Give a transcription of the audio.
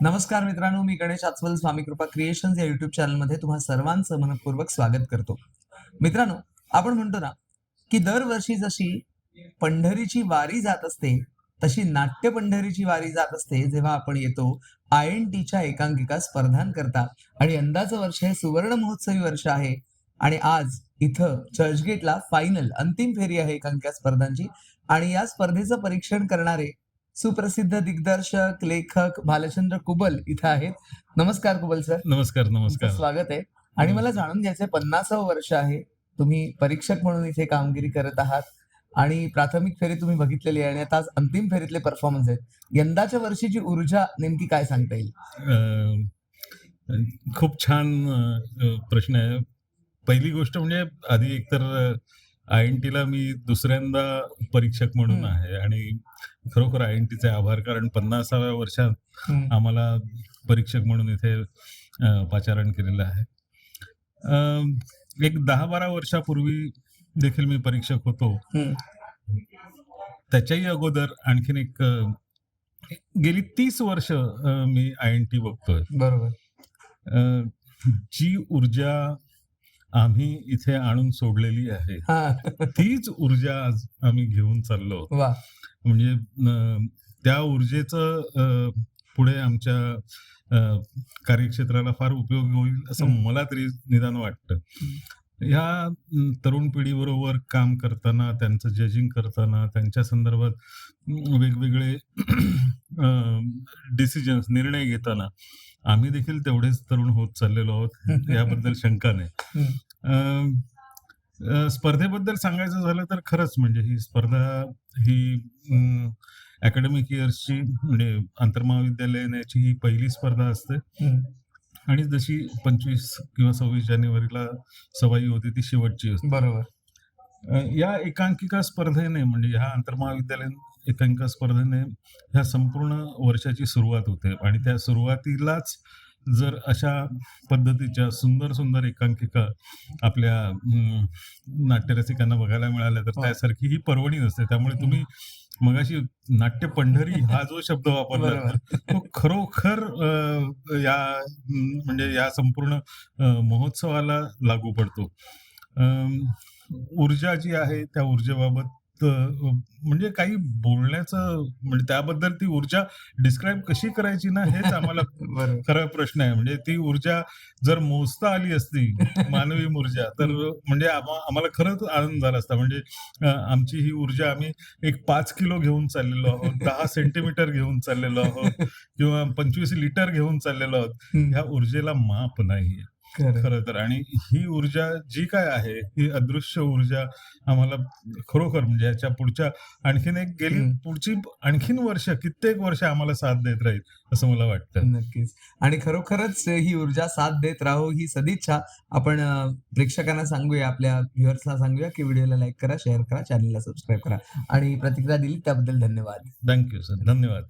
नमस्कार मित्रांनो मी गणेश आचवल स्वामी कृपा क्रिएशन्स या युट्यूब चॅनलमध्ये तुम्हा सर्वांचं मनपूर्वक स्वागत करतो. मित्रांनो आपण म्हणतो ना की दरवर्षी जशी पंढरीची वारी जात असते तशी नाट्य पंढरीची वारी जात असते जेव्हा आपण येतो आय एन टीच्या एकांकिका स्पर्धांकरता आणि यंदाचं वर्ष हे सुवर्ण महोत्सवी वर्ष आहे. आणि आज इथं चर्चगेटला फायनल अंतिम फेरी आहे एकांकिका स्पर्धांची. आणि या स्पर्धेचं परीक्षण करणारे सुप्रसिद्ध दिग्दर्शक लेखक भालचंद्र कुबल इथं आहेत. नमस्कार कुबल सर. नमस्कार नमस्कार. स्वागत आहे. आणि मला जाणून घ्यायचंय पन्नासावं वर्ष आहे. तुम्ही परीक्षक म्हणून इथे कामगिरी करत आहात. आणि प्राथमिक फेरी तुम्ही बघितलेली आहे आणि आता आज अंतिम फेरीतले परफॉर्मन्स आहेत. यंदाच्या वर्षीची ऊर्जा नेमकी काय सांगता येईल? खूप छान प्रश्न आहे. पहिली गोष्ट म्हणजे आधी एकतर आय एन टीला मी दुसऱ्यांदा परीक्षक म्हणून. आहे आणि खरोखर आय एन टीचे आभार कारण पन्नासाव्या वर्षात. आम्हाला परीक्षक म्हणून इथे पाचारण केलेलं आहे एक दहा बारा वर्षापूर्वी देखील मी परीक्षक होतो. त्याच्याही अगोदर आणखीन एक गेली तीस वर्ष मी आय एन टी बघतोय बरोबर जी ऊर्जा आम्ही इथे आणून सोडलेली आहे. हा. तीच ऊर्जा आज आम्ही घेऊन चाललो म्हणजे त्या ऊर्जेचं पुढे आमच्या कार्यक्षेत्राला फार उपयोग होईल असं. मला तरी निदान वाटतं. ह्या तरुण पिढीबरोबर काम करताना त्यांचं जजिंग करताना त्यांच्या संदर्भात वेगवेगळे डिसिजन्स निर्णय घेताना आम्ही देखील तेवढेच तरुण होत चाललेलो आहोत याबद्दल शंका नाही. स्पर्धेबद्दल सांगायचं झालं तर खरंच म्हणजे ही स्पर्धा ही अकॅडमिक इयर्सची म्हणजे आंतरमहाविद्यालयाची ही पहिली स्पर्धा असते. आणि जशी पंचवीस किंवा सव्वीस जानेवारीला सवाई होती ती शेवटची असते. बरोबर. या एकांकिका स्पर्धेने म्हणजे ह्या आंतरमहाविद्यालयीन एकांकिका स्पर्धेने ह्या संपूर्ण वर्षाची सुरुवात होते. आणि त्या सुरुवातीलाच जर अशा पद्धतीच्या सुंदर सुंदर एकांकिका आपल्या नाट्यरसिकांना बघायला मिळाल्या तर हो. त्यासारखी ही पर्वणी नसते त्यामुळे तुम्ही मगाशी नाट्य पंढरी हा जो शब्द वापरला. तो खरोखर या म्हणजे या संपूर्ण महोत्सवाला लागू पडतो. अं, ऊर्जा जी आहे त्या ऊर्जेबाबत म्हणजे काही बोलण्याचं म्हणजे त्याबद्दल ती ऊर्जा डिस्क्राईब कशी करायची ना हेच आम्हाला खरा प्रश्न आहे. म्हणजे ती ऊर्जा जर मोजता आली असती मानवी ऊर्जा तर म्हणजे आम्हा- आम्हाला खरंच आनंद झाला असता. म्हणजे आमची ही ऊर्जा आम्ही एक पाच किलो घेऊन चाललेलो आहोत दहा सेंटीमीटर घेऊन चाललेलो आहोत किंवा पंचवीस लिटर घेऊन चाललेलो आहोत. ह्या ऊर्जेला माप नाही खरं. तर. आणि ही ऊर्जा जी काय आहे ही अदृश्य ऊर्जा आम्हाला खरोखर म्हणजे याच्या पुढच्या आणखीन एक गेली. पुढची आणखीन वर्ष कित्येक वर्ष आम्हाला साथ देत राहील असं मला वाटतं. नक्कीच. आणि खरोखरच ही ऊर्जा साथ देत राहो ही सदिच्छा. आपण प्रेक्षकांना सांगूया आपल्या व्ह्युअर्सला सांगूया की व्हिडिओला लाईक करा शेअर करा चॅनलला सबस्क्राईब करा. आणि प्रतिक्रिया दिली त्याबद्दल धन्यवाद. Thank you sir. धन्यवाद.